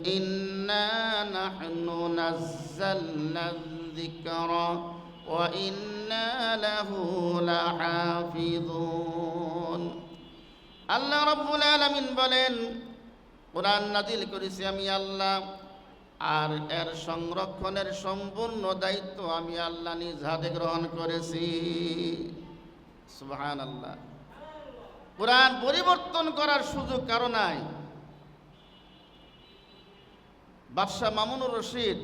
إنا نحن نزلنا الذكر وإنا له لحافظون আল্লাহ রব্বুল আলামিন বলেন কোরআন নাজিল করেছি আমি আল্লাহ আর এর সংরক্ষণের সম্পূর্ণ দায়িত্ব আমি আল্লাহ নিজ হাতে গ্রহণ করেছি সুবহান আল্লাহ কোরআন পরিবর্তন করার সুযোগ কারো নাই বাদশাহ মামুনুর রশিদ,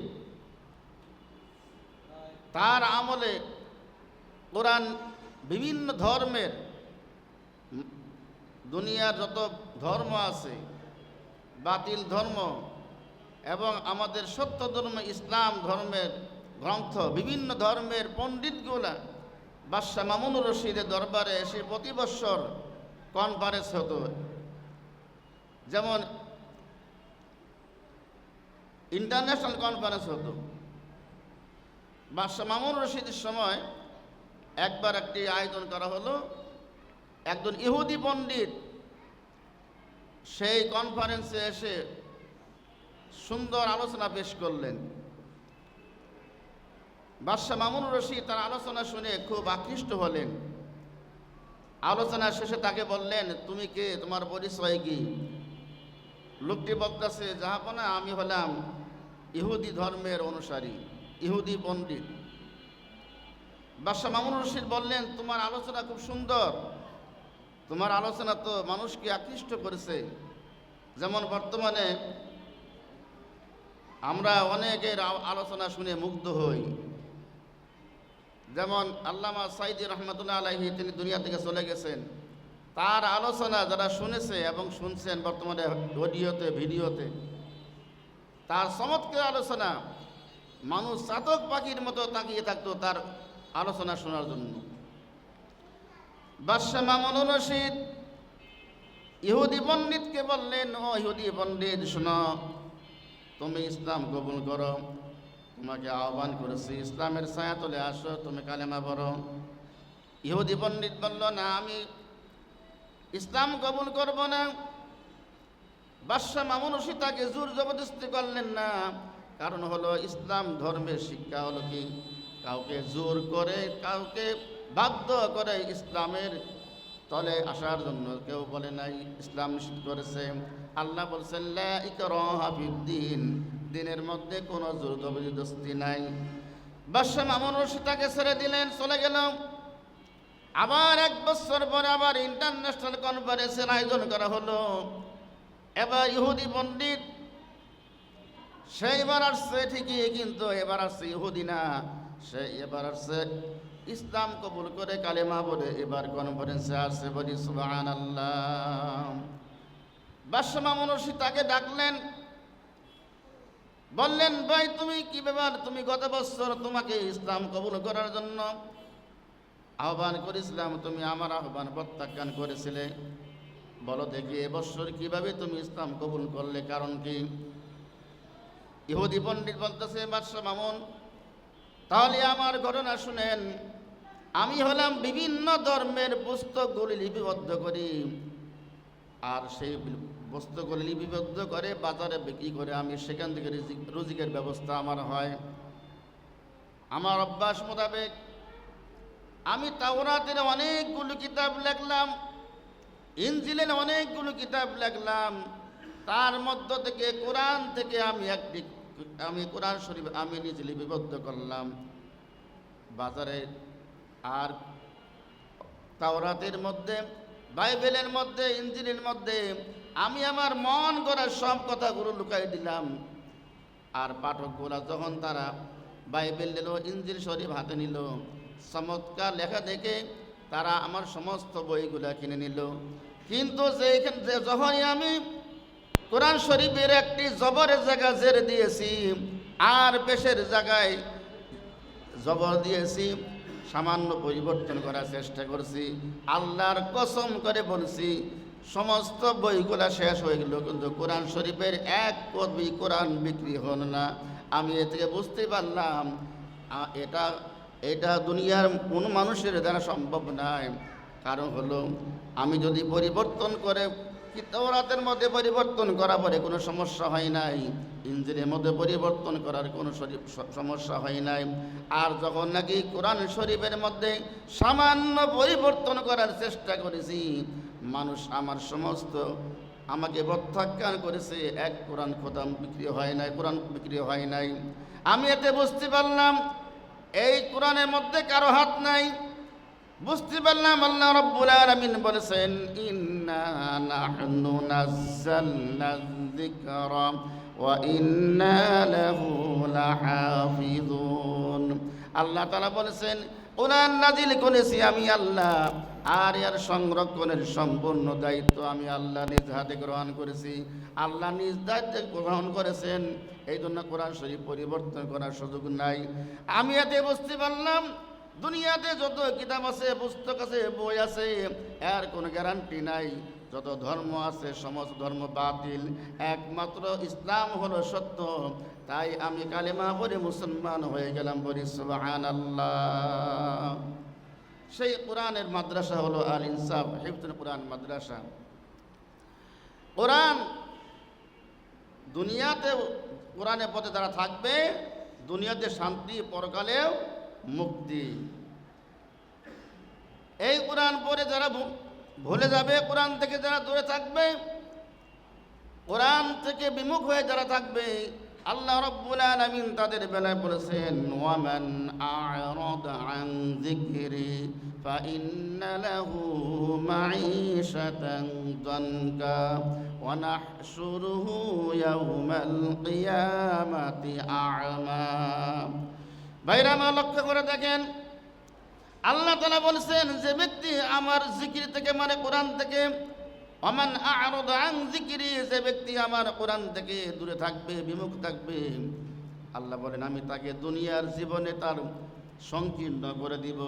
তার আমলে কোরআন বিভিন্ন ধর্মের, দুনিয়ার যত ধর্ম আছে, বাতিল ধর্ম এবং আমাদের সত্য ধর্ম, ইসলাম ধর্মের গ্রন্থ, বিভিন্ন ধর্মের পণ্ডিতগুলা বাদশাহ মামুনুর রশিদের দরবারে এসে প্রতি বৎসর কনফারেন্স হতো। যেমন ইন্টারন্যাশনাল কনফারেন্স হতো। বাদশাহ মামুন রশিদের সময় একবার একটি আয়োজন করা হলো। একজন ইহুদি পণ্ডিত সেই কনফারেন্সে এসে সুন্দর আলোচনা পেশ করলেন। বাদশাহ মামুন রশিদ তার আলোচনা শুনে খুব আকৃষ্ট হলেন। আলোচনা শেষে তাকে বললেন, তুমি কে? তোমার পরিচয় কি? লোকটি বলতেছে যাহাপনা আমি হলাম ইহুদি ধর্মের অনুসারী, ইহুদি পণ্ডিত। বাদশাহ মামুন রশিদ বললেন, তোমার আলোচনা খুব সুন্দর। তোমার আলোচনা তো মানুষকে আকৃষ্ট করেছে। যেমন বর্তমানে আমরা অনেকের আলোচনা শুনে মুগ্ধ হই। যেমন আল্লামা সাইদি রহমতুল্লাহ আলাহি তিনি দুনিয়া থেকে চলে গেছেন। তার আলোচনা যারা শুনেছে এবং শুনছেন বর্তমানে অডিওতে, ভিডিওতে তার চমৎকার আলোচনা। মানুষ চাতক পাখির মতো তাকিয়ে থাকতো তার আলোচনা শোনার জন্য। বাদশাহ মামুন রশিদ, ইহুদি পণ্ডিতকে বললেন, ও ইহুদি পণ্ডিত, শোনো, তুমি ইসলাম কবুল করো। তোমাকে আহ্বান করেছি, ইসলামের ছায়া তলে আসো, তুমি কালেমা পড়ো। ইহুদি পণ্ডিত বলল, না, আমি ইসলাম কবুল করব না। বাদশাহ মামুন রশিদ তাকে জোর জবরদস্তি করলেন না। কারণ হলো ইসলাম ধর্মের শিক্ষা হলো কি? কাউকে জোর করে, কাউকে বাধ্য করে ইসলামের তলে আসার জন্য কেউ বলে নাই, ইসলাম নিষিদ্ধ করেছে। আল্লাহ বলছেন, লা ইকরাহা ফিদ্দিন দিনের মধ্যে কোনো জোর জবরদস্তি নাই। বাদশাহ মামুন তাকে ছেড়ে দিলেন, চলে গেল। আবার এক বছর পরে আবার ইন্টারন্যাশনাল কনফারেন্সের আয়োজন করা হলো। এবার ইহুদি পণ্ডিত, সেইবার আসছে ঠিকই, কিন্তু এবার আসছে ইহুদি না। সে এবার আসছে ইসলাম কবুল করে কালেমা বলে এবার কনফারেন্সে আসছে বলি সুবাহান আল্লাহ বাসমা রশিদ তাকে ডাকলেন, বললেন, ভাই, তুমি কি ব্যাপার? তুমি গত বছর তোমাকে ইসলাম কবুল করার জন্য আহ্বান করেছিলাম, তুমি আমার আহ্বান প্রত্যাখ্যান করেছিলে। বলো দেখি এবছর কীভাবে তুমি ইসলাম কবুল করলে? কারণ কি? ইহুদি পণ্ডিত বলতেছে, বাদশাহ মামুন, তাহলে আমার ঘটনা শুনেন। আমি হলাম বিভিন্ন ধর্মের পুস্তকগুলি লিপিবদ্ধ করি। আর সেই পুস্তকগুলি লিপিবদ্ধ করে বাজারে বিক্রি করে আমি সেখান থেকে রিজিক- রুজিকের ব্যবস্থা আমার হয়। আমার অভ্যাস মোতাবেক আমি তাওরাতের অনেকগুলো কিতাব লিখলাম। ইনজিলের অনেকগুলো কিতাব লিখলাম। তার মধ্য থেকে কোরআন থেকে আমি একটি আমি কোরআন শরীফ আমি নিজে লিপিবদ্ধ করলাম। বাজারে আর তাওরাতের মধ্যে, বাইবেলের মধ্যে ইঞ্জিনের মধ্যে আমি আমার মন করা সব কথাগুলো লুকাই দিলাম। আর পাঠকগুলা যখন তারা বাইবেল নিল ইঞ্জিল শরীফ হাতে নিল, চমৎকার লেখা দেখে তারা আমার সমস্ত বইগুলা কিনে নিল। কিন্তু যেখানে যখনই আমি কোরআন শরীফের একটি জবরের জায়গা জেরে দিয়েছি, আর পেশের জায়গায় জবর দিয়েছি, সামান্য পরিবর্তন করার চেষ্টা করছি, আল্লাহর কসম করে বলছি, সমস্ত বইগুলা শেষ হয়ে গেল, কিন্তু কোরআন শরীফের এক কবি কোরআন বিক্রি হল না। আমি এ থেকে বুঝতে পারলাম এটা এটা দুনিয়ার কোনো মানুষের দ্বারা সম্ভব নয়। কারণ হলো, আমি যদি পরিবর্তন করে কি তওরাতের মধ্যে পরিবর্তন করা পরে কোনো সমস্যা হয় নাই ইঞ্জিনের মধ্যে পরিবর্তন করার কোনো সমস্যা হয় নাই, আর যখন নাকি কোরআন শরীফের মধ্যে সামান্য পরিবর্তন করার চেষ্টা করেছি, মানুষ আমার সমস্ত আমাকে প্রত্যাখ্যান করেছে, এক কোরআন খোদাম বিক্রি হয় নাই, কোরআন বিক্রি হয় নাই। আমি এতে বুঝতে পারলাম, এই কোরআনের মধ্যে কারও হাত নাই বুঝতে পারলাম আল্লাহ রব্বুল আলামিন বলেছেন, ইন্না নাহনু নাযালনা যিকরা ওয়া ইন্না লাহু লাহাফিজুন। আল্লাহ তাআলা বলেছেন কোরআন নাজিল করেছি আমি আল্লাহ, আর এর সংরক্ষণের সম্পূর্ণ দায়িত্ব আমি আল্লাহ নিজ হাতে গ্রহণ করেছি। আল্লাহ নিজ দায়িত্বে গ্রহণ করেছেন এই জন্য কোরআন শরীফ পরিবর্তন করার সুযোগ নাই। আমি এতে বুঝতে পারলাম দুনিয়াতে যত কিতাব আছে, পুস্তক আছে, বই আছে, এর কোনো গ্যারান্টি নাই। যত ধর্ম আছে, সমস্ত ধর্ম বাতিল। একমাত্র ইসলাম হলো সত্য। তাই আমি কালেমা পড়ে মুসলমান হয়ে গেলাম বলি, সুবহানাল্লাহ। সেই কোরআনের মাদ্রাসা হলো আল ইনসাফ হিফতুল কোরআন মাদ্রাসা। কোরআন দুনিয়াতে, কোরআনের পথে তারা থাকবে, দুনিয়াতে শান্তি পরকালেও মুক্তি। এই কোরআন পরে যারা ভুলে যাবে, কোরআন থেকে যারা দূরে থাকবে, কোরআন থেকে বিমুখ হয়ে যারা থাকবে, আল্লাহ রব্বুল আলামিন তাদের বেলায় বলেছেন, ওয়ামান আ'রাদ আন যিকরি ফাইন্না লাহু মাঈশাতান দানকা ওয়া নাহশুরুহু ইয়াওমাল কিয়ামাতি আ'মা। ভাইরা, আমার লক্ষ্য করে দেখেন। আল্লাহ তালা বলছেন, যে ব্যক্তি আমার জিকির থেকে মানে কোরআন থেকে, অমান আরদ আং জিকিরি, যে ব্যক্তি আমার কোরআন থেকে দূরে থাকবে, বিমুখ থাকবে, আল্লাহ বলেন, আমি তাকে দুনিয়ার জীবনে তার সংকীর্ণ করে দিব।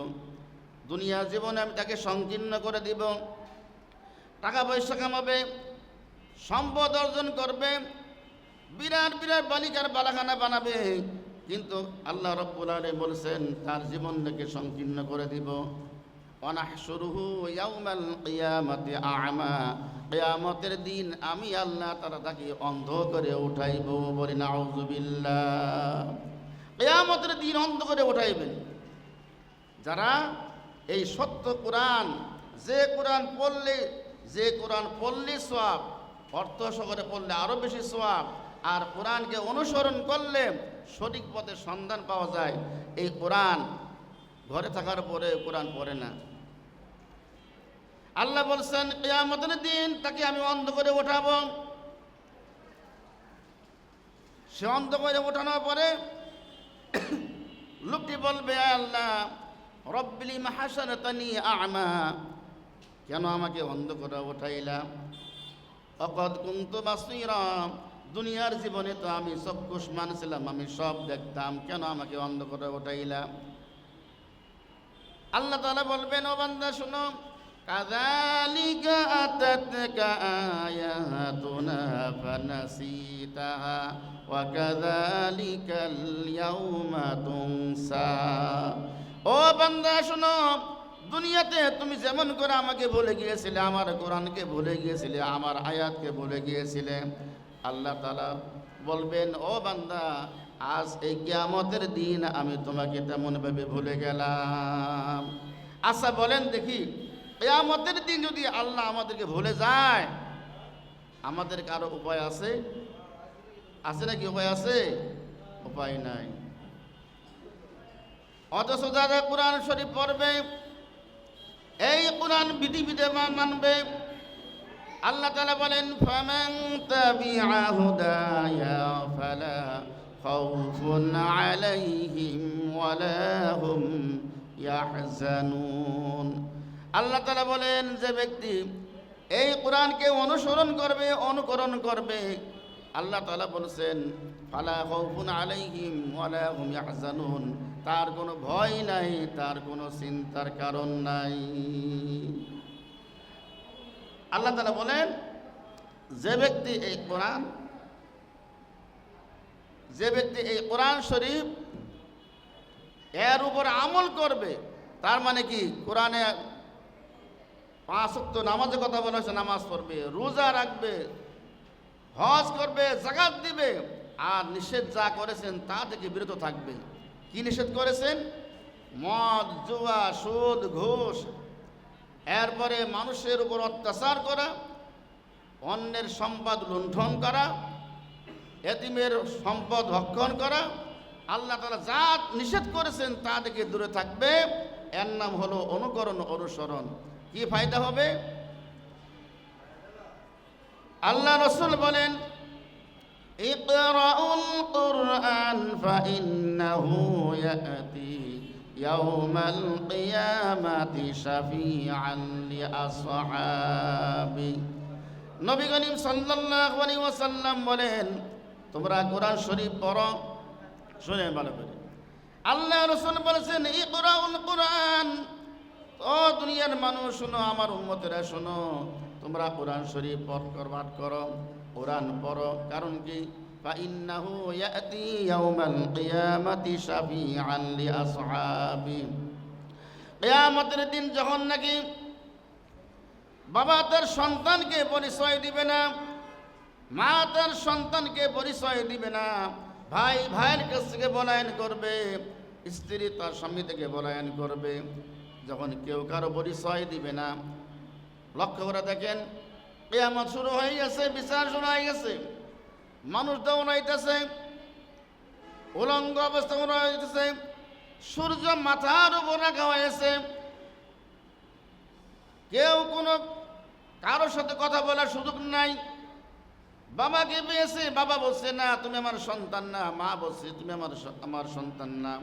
দুনিয়ার জীবনে আমি তাকে সংকীর্ণ করে দিব। টাকা পয়সা কামাবে, সম্পদ অর্জন করবে, বিরাট বিরাট বালিকার বালাখানা বানাবে কিন্তু আল্লাহ রব্বুল আলামিন বলছেন, তার জীবনটাকে সংকীর্ণ করে দিব। অনাহসুরুহু ইয়াউমাল কিয়ামাতি আ'মা। কিয়ামতের দিন আমি আল্লাহ তারা তাকে অন্ধ করে উঠাইব বলি নাউযুবিল্লাহ কিয়ামতের দিন অন্ধ করে উঠাইবেন। যারা এই সত্য কোরআন, যে কোরআন পড়লে, যে কোরআন পড়লে সোয়াব অর্থ সহকারে পড়লে আরও বেশি সোয়াব আর কোরআনকে অনুসরণ করলে সঠিক পথে সন্ধান পাওয়া যায়, এই কোরআন ঘরে থাকার পরে কোরআন পড়ে না। আল্লাহ বলছেন, কেয়ামতের দিন তাকে আমি অন্ধ করে ওঠাবো। সে অন্ধ করে ওঠানোর পরে লোকটি বলবে "আয় আল্লাহ, রব্বিলি মাহাসান তানি আমা। কেন আমাকে অন্ধ করে উঠাইলাম অকদ কুন্ত বাসিরা দুনিয়ার জীবনে তো আমি সব চক্ষুষ্মান মানছিলাম, আমি সব দেখতাম, কেন আমাকে অন্ধ করে উঠাইলাম আল্লাহ তাআলা বলবেন, ও বান্দা, শুনো ও বান্দা, শুনো, দুনিয়াতে তুমি যেমন করে আমাকে ভুলে গিয়েছিলে, আমার কোরআনকে ভুলে গিয়েছিলে, আমার আয়াতকে ভুলে গিয়েছিলে আল্লাহ তালা বলবেন, ও বান্দা, আজ এই কিয়ামতের দিন আমি তোমাকে তেমনভাবে ভুলে গেলাম। আচ্ছা বলেন দেখি, কিয়ামতের দিন যদি আল্লাহ আমাদেরকে ভুলে যায়, আমাদের কারও উপায় আছে? আছে নাকি উপায় আছে? উপায় নাই। অথচ যারা কোরআন শরীফ পড়বে, এই কোরআন বিধি বিধে মানবে আল্লাহ তালা বলেন, ফামান তাবিআ হুদায়া ফালা খাউফুন আলাইহিম ওয়ালা হুম ইয়াহজানুন। আল্লাহ তালা বলেন, যে ব্যক্তি এই কোরআনকে অনুসরণ করবে, অনুকরণ করবে, আল্লাহ তালা বলছেন, ফালা খাউফুন আলাইহিম ওয়ালা হুম ইয়াহজানুন। তার কোনো ভয় নাই, তার কোনো চিন্তার কারণ নাই। আল্লাহ তালা বলেন, যে ব্যক্তি এই কোরআন, যে ব্যক্তি এই কোরআন শরীফ এর উপর আমল করবে, তার মানে কি? কোরআনে পাঁচ অক্ত নামাজের কথা বলা হয়েছে, নামাজ পড়বে, রোজা রাখবে, হজ করবে জাকাত দিবে, আর নিষেধ যা করেছেন তা থেকে বিরত থাকবে। কি নিষেধ করেছেন? মদ, জুয়া, সুদ, ঘুষ এরপরে মানুষের উপর অত্যাচার করা অন্যের সম্পদ লুণ্ঠন করা এতিমের সম্পদ ভক্ষণ করা আল্লাহ তালা যা নিষেধ করেছেন তা থেকে দূরে থাকবে এর নাম হলো অনুকরণ অনুসরণ কি ফায়দা হবে আল্লাহ রসুল বলেন اقرأوا القرآن فإنه يأتي يوم القيامة شفيعا لأصحابه নবী করিম সাল্লাল্লাহু আলাইহি ওয়াসাল্লাম বলেন তোমরা কোরআন শরীফ পড়ো শুনে ভালো করে আল্লাহ রসুল বলেছেন ইকরাউল কোরআন ও দুনিয়ার মানুষ শোনো আমার উম্মতেরা শোনো তোমরা কোরআন শরীফ পাঠ কর পাঠ করো কোরআন পড়ো কারণ কি فإنه يأتي يوم القيامة شفيعا لأصحابه কিয়ামতের দিন যখন নাকি বাবা তার সন্তানকে পরিচয় দিবে না মা তার সন্তানকে পরিচয় দিবে না ভাই ভাইয়ের কাছ থেকে বলায়ন করবে স্ত্রী তার স্বামী থেকে বলায়ন করবে যখন কেউ কারো পরিচয় দিবে না লক্ষ্য করে দেখেন কেয়ামত শুরু হয়ে গেছে বিচার শুরু হয়ে গেছে মানুষ দৌড়াইতেছে উলঙ্গ অবস্থা হইতেছে সূর্য মাথার উপর রাখা হয়েছে কেউ কোনো কারোর সাথে কথা বলার সুযোগ নাই। বাবাকে পেয়েছে, বাবা বলছে, না, তুমি আমার সন্তান না, মা বলছে, তুমি আমার আমার সন্তান না।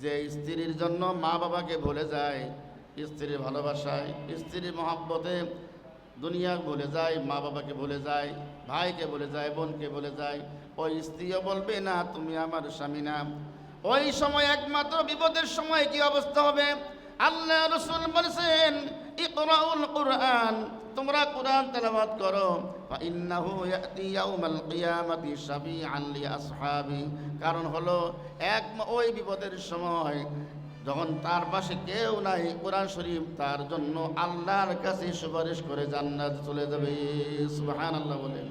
যে স্ত্রীর জন্য মা বাবাকে ভুলে যায়, স্ত্রীর ভালোবাসায়, স্ত্রীর মহাব্বতে দুনিয়া ভুলে যায়, মা বাবাকে ভুলে যায়, ভাইকে বলে যায়, বোনকে বলে যায়, ওই স্ত্রীও বলবে, না, তুমি আমার স্বামী না। ওই সময় একমাত্র বিপদের সময় কি অবস্থা হবে? আল্লাহ রসুল বলেছেন, ইকরাউল কোরআন তোমরা কোরআন তেলাওয়াত করো। ফাইন্নাহু ইয়াতি ইয়াউমাল কিয়ামাতি শাফিআন লিআসহাবি কারণ হলো, এক ওই বিপদের সময় যখন তার পাশে কেউ নাই কোরআন শরীফ, তার জন্য আল্লাহর কাছে সুপারিশ করে জান্নাত চলে যাবে। সুবহানাল্লাহ বলেন।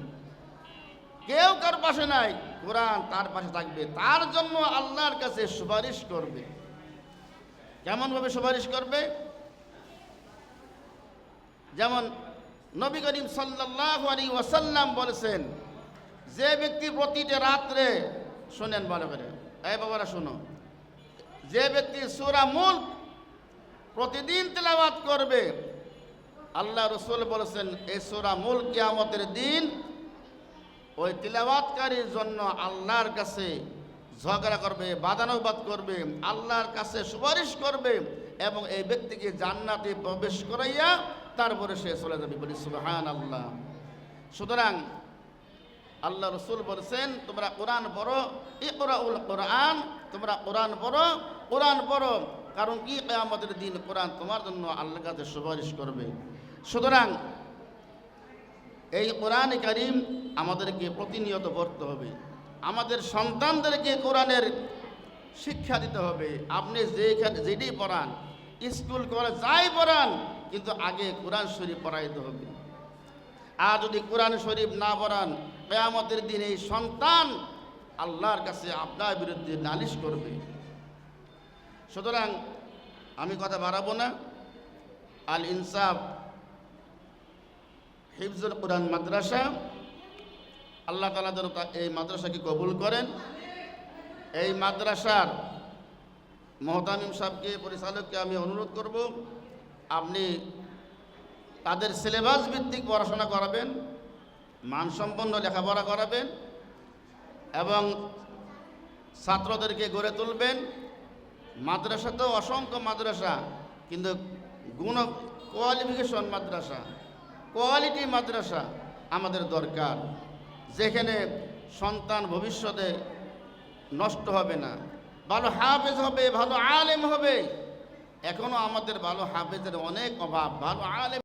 কেউ কার পাশে নাই, কোরআন তার পাশে থাকবে, তার জন্য আল্লাহর কাছে সুপারিশ করবে। কেমনভাবে সুপারিশ করবে? যেমন নবী করিম সাল্লাল্লাহু আলাইহি ওয়াসাল্লাম বলেছেন, যে ব্যক্তি প্রতিটা রাত্রে শোনেন ভালো করে। এই বাবারা শোনো যে ব্যক্তি সুরা মুল্ক প্রতিদিন তেলাওয়াত করবে, আল্লাহ রসুল বলেছেন এই সুরা মুল্ক কিয়ামতের দিন ওই তিলাওয়াতকারীর জন্য আল্লাহর কাছে ঝগড়া করবে, বাদানুবাদ করবে, আল্লাহর কাছে সুপারিশ করবে এবং এই ব্যক্তিকে জান্নাতে প্রবেশ করাইয়া তারপরে সে চলে যাবে। বলি সুবহান আল্লাহ সুতরাং আল্লাহ রসুল বলেছেন, তোমরা কোরআন পড়ো, ইকরাউল কোরআন, তোমরা কোরআন পড়ো কোরআন পড়ো। কারণ কি আমাদের দিন কোরআন তোমার জন্য আল্লাহর কাছে সুপারিশ করবে। সুতরাং এই কোরআন কারিম আমাদেরকে প্রতিনিয়ত পড়তে হবে। আমাদের সন্তানদেরকে কোরআনের শিক্ষা দিতে হবে। আপনি যেখানে যেটি পড়ান, স্কুল করে যাই পড়ান, কিন্তু আগে কোরআন শরীফ পড়াইতে হবে। আর যদি কোরআন শরীফ না পড়ান, কেয়ামতের দিন এই সন্তান আল্লাহর কাছে আপনার বিরুদ্ধে নালিশ করবে। সুতরাং আমি কথা বাড়াবো না। আল ইনসাফ হিফজুল কোরআন মাদ্রাসা, আল্লাহ তালা যেন এই মাদ্রাসাকে কবুল করেন। এই মাদ্রাসার মহতামিম সাহেবকে, পরিচালককে আমি অনুরোধ করব, আপনি তাদের সিলেবাস ভিত্তিক পড়াশোনা করাবেন, মানসম্পন্ন লেখাপড়া করাবেন এবং ছাত্রদেরকে গড়ে তুলবেন। মাদ্রাসা তো অসংখ্য মাদ্রাসা, কিন্তু গুণ কোয়ালিফিকেশন মাদ্রাসা কোয়ালিটি মাদ্রাসা আমাদের দরকার। যেখানে সন্তান ভবিষ্যতে নষ্ট হবে না, ভালো হাফেজ হবে, ভালো আলেম হবে। এখনও আমাদের ভালো হাফেজের অনেক অভাব, ভালো আলেম